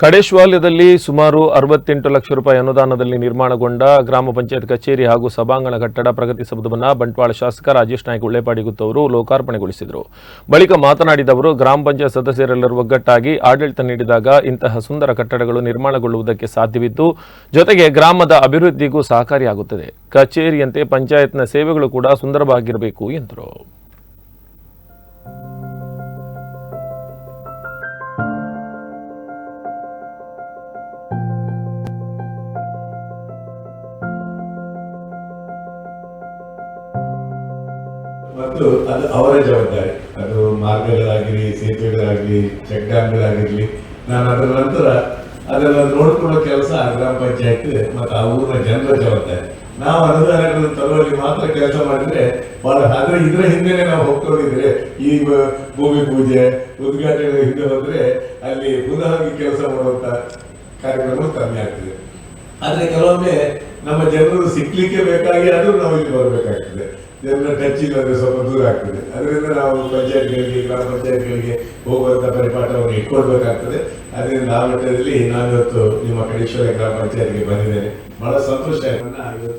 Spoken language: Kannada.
ಕಡೇಶ್ವಾಲ್ಯದಲ್ಲಿ ಸುಮಾರು ಅರವತ್ತೆಂಟು ಲಕ್ಷ ರೂಪಾಯಿ ಅನುದಾನದಲ್ಲಿ ನಿರ್ಮಾಣಗೊಂಡ ಗ್ರಾಮ ಪಂಚಾಯತ್ ಕಚೇರಿ ಹಾಗೂ ಸಭಾಂಗಣ ಕಟ್ಟಡ ಪ್ರಗತಿ ಸೌಧವನ್ನು ಬಂಟ್ವಾಳ ಶಾಸಕ ರಾಜೇಶ್ ನಾಯ್ಕ ಉಳ್ಳೇಪಾಡಿಗುತ್ತವರು ಲೋಕಾರ್ಪಣೆಗೊಳಿಸಿದರು. ಬಳಿಕ ಮಾತನಾಡಿದ ಅವರು, ಗ್ರಾಮ ಪಂಚಾಯತ್ ಸದಸ್ಯರೆಲ್ಲರೂ ಒಗ್ಗಟ್ಟಾಗಿ ಆಡಳಿತ ನೀಡಿದಾಗ ಇಂತಹ ಸುಂದರ ಕಟ್ಟಡಗಳು ನಿರ್ಮಾಣಗೊಳ್ಳುವುದಕ್ಕೆ ಸಾಧ್ಯವಿದ್ದು, ಜೊತೆಗೆ ಗ್ರಾಮದ ಅಭಿವೃದ್ಧಿಗೂ ಸಹಕಾರಿಯಾಗುತ್ತದೆ. ಕಚೇರಿಯಂತೆ ಪಂಚಾಯತ್ನ ಸೇವೆಗಳು ಕೂಡ ಸುಂದರವಾಗಿರಬೇಕು ಎಂದರು. ಮತ್ತು ಅದು ಅವರ ಜವಾಬ್ದಾರಿ. ಅದು ಮಾರ್ಗಗಳಾಗಿರಲಿ ಸೇತುವೆಗಳಾಗಲಿ ಚೆಕ್ ಡ್ಯಾಮ್ಗಳಾಗಿರಲಿ ನಾನು ಅದರ ನಂತರ ಅದೆಲ್ಲ ನೋಡ್ಕೊಳ್ಳೋ ಕೆಲಸ ಆ ಗ್ರಾಮ ಪಂಚಾಯತ್ ಮತ್ತು ಆ ಊರಿನ ಜನರ ಜವಾಬ್ದಾರಿ. ನಾವು ಅನುದಾನಗಳನ್ನು ತರುವಲ್ಲಿ ಮಾತ್ರ ಕೆಲಸ ಮಾಡಿದ್ರೆ ಬಹಳ ಆದರೆ ಇದ್ರ ಹಿಂದೆನೆ ನಾವು ಹೋಗ್ಕೊಂಡಿದ್ರೆ ಈ ಭೂಮಿ ಪೂಜೆ ಉದ್ಘಾಟನೆ ಹಿಂದೆ ಹೋದ್ರೆ ಅಲ್ಲಿ ಪುನಃ ಕೆಲಸ ಮಾಡುವಂತ ಕಾರ್ಯಕ್ರಮಗಳು ಕಮ್ಮಿ ಆಗ್ತದೆ. ಆದ್ರೆ ಕೆಲವೊಮ್ಮೆ ನಮ್ಮ ಜನರು ಸಿಕ್ಲಿಕ್ಕೆ ಬೇಕಾಗಿ ಆದ್ರೂ ನಾವು ಇಲ್ಲಿ ಬರಬೇಕಾಗ್ತದೆ. ಜನರ ಟಚ್ ಇಲ್ಲದೆ ಸ್ವಲ್ಪ ದೂರ ಆಗ್ತದೆ. ಅದರಿಂದ ನಾವು ಪಂಚಾಯತ್ಗಳಿಗೆ ಗ್ರಾಮ ಪಂಚಾಯತ್ಗಳಿಗೆ ಹೋಗುವಂತ ಪರಿಪಾಠವನ್ನು ಇಟ್ಕೊಳ್ಬೇಕಾಗ್ತದೆ. ಅದರಿಂದ ಆ ಮಟ್ಟದಲ್ಲಿ ನಾನಿವತ್ತು ನಿಮ್ಮ ಕಡೇಶ್ವರ ಗ್ರಾಮ ಪಂಚಾಯತ್ಗೆ ಬಂದಿದ್ದೇನೆ. ಬಹಳ ಸಂತೋಷ ಇವತ್ತು